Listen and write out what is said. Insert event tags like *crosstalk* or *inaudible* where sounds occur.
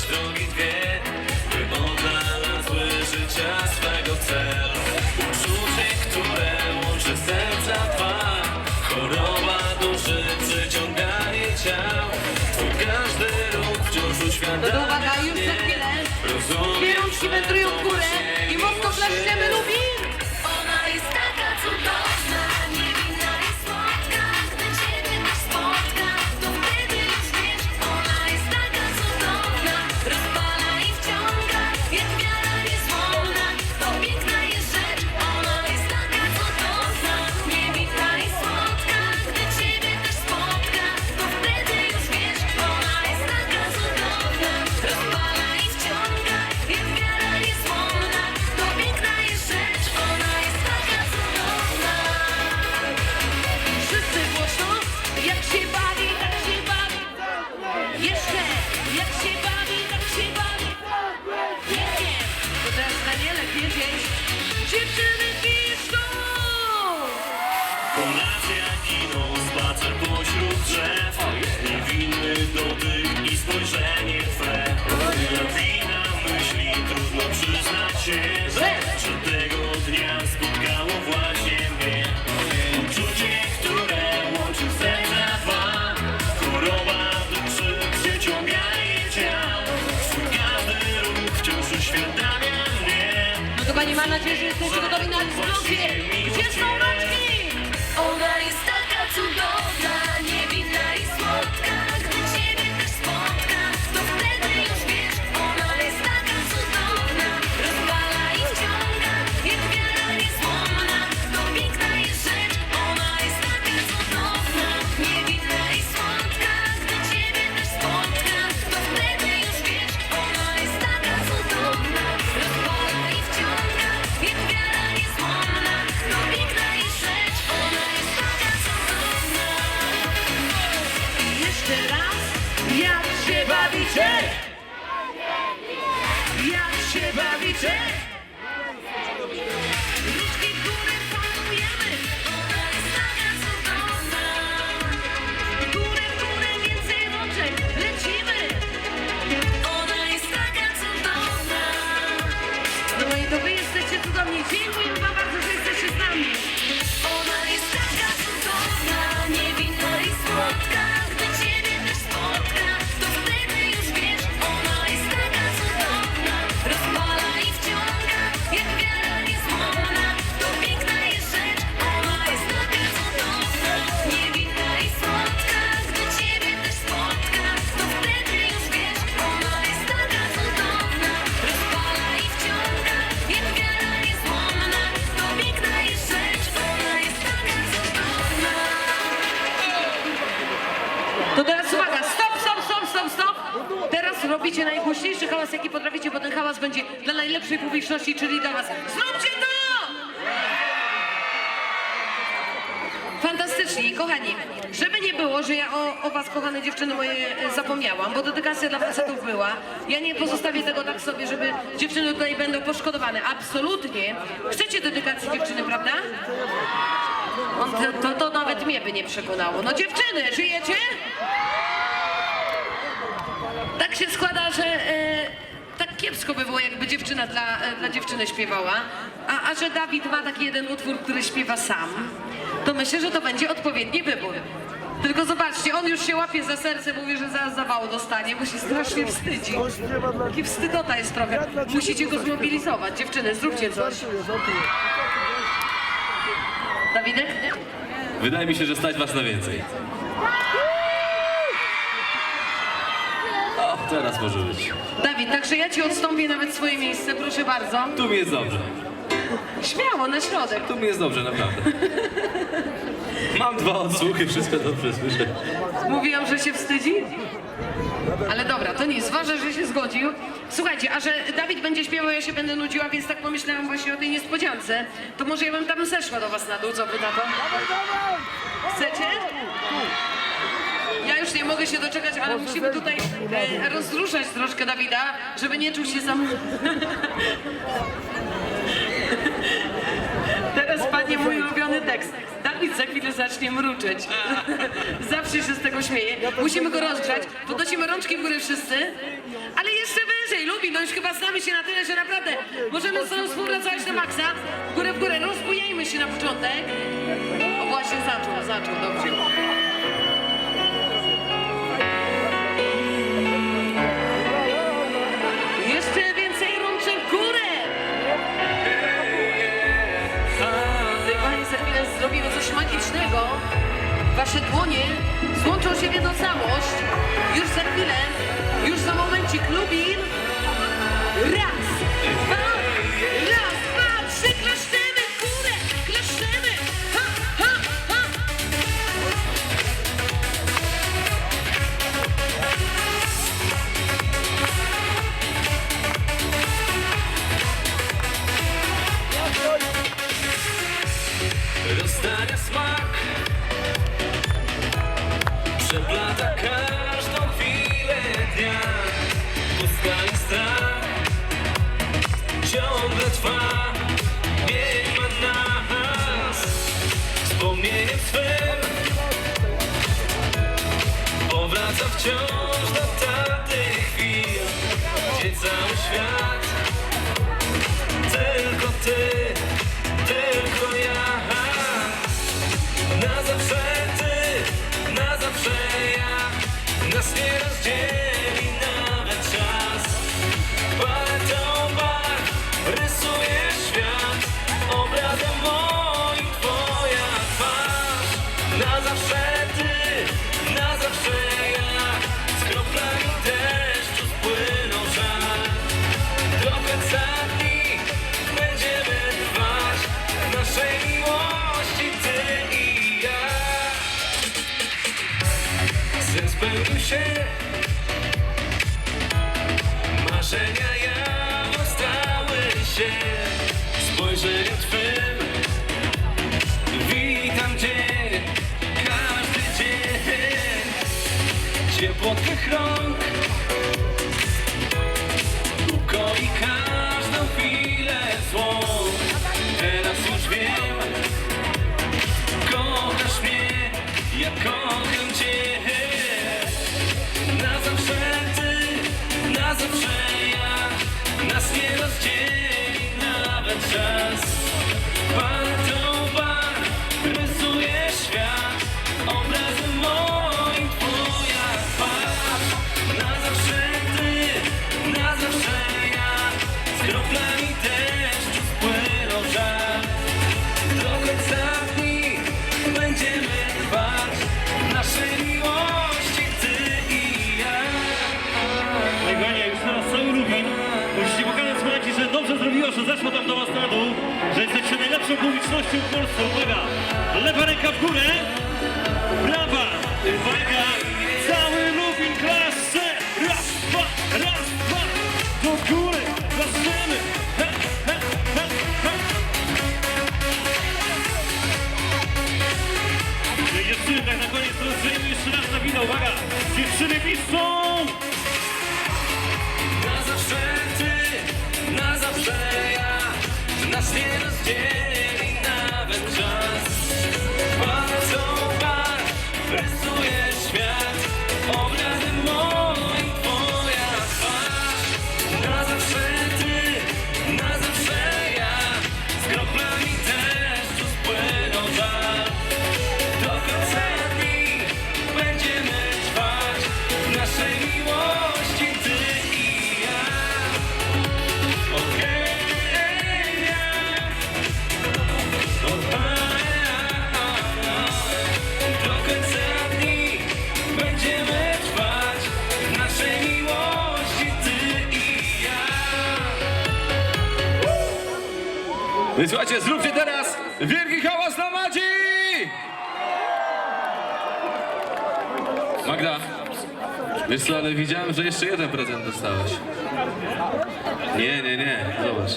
zboczysz drogi dwie By odnalazły życia swego cel Uczucie, które łączy serca dwa. Choroba duszy, przyciąganie ciał. Twój każdy ruch wciąż uświadamia uwaga, już za chwilę. Że wędrują w górę jak się mnie No to pani ma nadzieję, że jesteście gotowi na eksplozję. Gdzie są rączki? Take hałas, jaki potraficie, bo ten hałas będzie dla najlepszej publiczności, czyli dla was. Zróbcie to! Fantastycznie, kochani. Żeby nie było, że ja o, o was, kochane dziewczyny moje, e, zapomniałam, bo dedykacja dla facetów była. Ja nie pozostawię tego tak sobie, żeby dziewczyny tutaj będą poszkodowane. Absolutnie. Chcecie dedykacji dziewczyny, prawda? On, to, to, to nawet mnie by nie przekonało. No dziewczyny, żyjecie? Tak się składa, że e, kiepsko by było, jakby dziewczyna dla, e, dla dziewczyny śpiewała, a, a że Dawid ma taki jeden utwór, który śpiewa sam, to myślę, że to będzie odpowiedni wybór. Tylko zobaczcie, on już się łapie za serce, mówi, że zaraz zawału dostanie, bo się strasznie wstydzi. Taki wstydota jest trochę. Musicie go zmobilizować. Dziewczyny, zróbcie coś. Dawidek? Wydaje mi się, że stać was na więcej. O, teraz może być. Dawid, także ja ci odstąpię nawet swoje miejsce, proszę bardzo. Tu mi jest dobrze. Śmiało, na środek. Tu mi jest dobrze, naprawdę. Mam dwa odsłuchy, wszystko dobrze słyszę. Mówiłam, że się wstydzi? Ale dobra, to nic, ważne, że się zgodził. Słuchajcie, a że Dawid będzie śpiewał, ja się będę nudziła, więc tak pomyślałam właśnie o tej niespodziance. To może ja bym tam zeszła do was na dół, co wy na to? Chcecie? Już nie mogę się doczekać, ale musimy tutaj e, rozruszać troszkę Dawida, żeby nie czuł się sam... *laughs* Teraz padnie mój ulubiony tekst. Dawid za chwilę zacznie mruczeć. *laughs* Zawsze się z tego śmieje. Musimy go rozgrzać. Podnosimy rączki w górę wszyscy. Ale jeszcze wyżej, lubi. No już chyba znamy się na tyle, że naprawdę możemy z sobą współpracować na maksa. W górę, w górę. Rozbujajmy się na początek. O właśnie zaczął, zaczął, dobrze. Wasze dłonie złączą się w jedną całość. Już za chwilę, już za momencik Lubin. Raz, dwa, raz, dwa, trzy, klaszczemy w górę. Ha, ha, ha. Rozdania smak Przeplata każdą chwilę dnia. Pusta i strach Ciągle trwa. Nie ma nas Wspomnieniem swym Powraca wciąż do tamtych chwil Gdzie cały świat Tylko ty Nas nie rozdzieli że zeszła tam do was na dół, że jesteście najlepszą publicznością w Polsce. Uwaga! Lewa ręka w górę, prawa! Uwaga! Cały Lubin klaszcze! Raz, dwa, raz, dwa! Do góry! Klaszczemy! He. Dziewczyny, tak na koniec rozdzielimy jeszcze raz na wideo. Uwaga! Dziewczyny wiszą! Na zawsze ty, na zawsze nas rozdzieli nawet czas. Słuchajcie, zróbcie teraz wielki hałas na Madzi! Magda, wiesz co, ale widziałem, że jeszcze jeden prezent dostałeś. Nie, nie, nie, zobacz.